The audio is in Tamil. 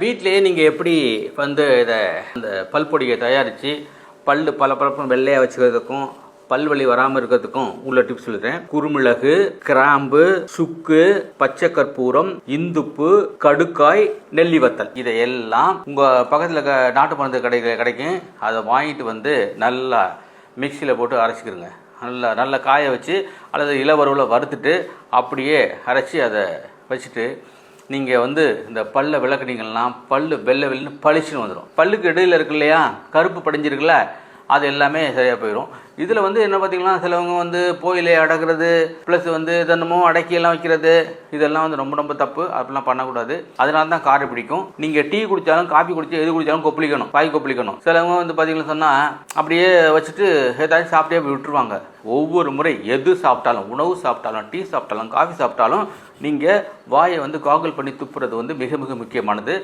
வீட்டிலேயே நீங்கள் எப்படி வந்து இதை இந்த பல்பொடியை தயாரித்து பல் பல பழப்பும் வெள்ளையாக வச்சுக்கிறதுக்கும் பல் வலி வராமல் இருக்கிறதுக்கும் உள்ள டிப்ஸ் சொல்லுறேன் குருமிளகு கிராம்பு சுக்கு பச்சை கற்பூரம் இந்துப்பு கடுக்காய் நெல்லி வத்தல். இதை எல்லாம் உங்கள் பக்கத்தில் இருக்க நாட்டு மருந்து கடை கிடைக்கும். அதை வாங்கிட்டு வந்து நல்லா மிக்சியில் போட்டு அரைச்சிக்கிறங்க நல்லா நல்லா காய வச்சு அல்லது இளவரவில் வறுத்துட்டு அப்படியே அரைச்சி அதை வச்சுட்டு நீங்கள் வந்து இந்த பல்லை விளக்குனீங்கன்னா பல் வெள்ளை வெள்ளைன்னு பளிச்சுன்னு வந்துடும் பல்லுக்கு இடையில் இருக்கு இல்லையா? கருப்பு படிஞ்சிருக்குல்ல? அது எல்லாமே சரியாக போயிடும் இதில் வந்து என்ன பார்த்தீங்கன்னா சிலவங்க வந்து போயிலே அடக்கிறது ப்ளஸ் வந்து தினமும் அடக்கியெல்லாம் வைக்கிறது இதெல்லாம் வந்து ரொம்ப ரொம்ப தப்பு. அப்படிலாம் பண்ணக்கூடாது. அதனால தான் காரை பிடிக்கும். நீங்கள் டீ குடித்தாலும் காஃபி குடிச்சு எது குடித்தாலும் கொப்பளிக்கணும் பாய் கொப்பளிக்கணும். சிலவங்க வந்து பார்த்தீங்கன்னா சொன்னால் அப்படியே வச்சுட்டு ஏதாச்சும் சாப்பிட்டே போய் விட்டுருவாங்க. ஒவ்வொரு முறை எது சாப்பிட்டாலும் உணவு சாப்பிட்டாலும் டீ சாப்பிட்டாலும் காஃபி சாப்பிட்டாலும் நீங்கள் வாயை வந்து காகுல் பண்ணி துப்புறது வந்து மிக மிக முக்கியமானது.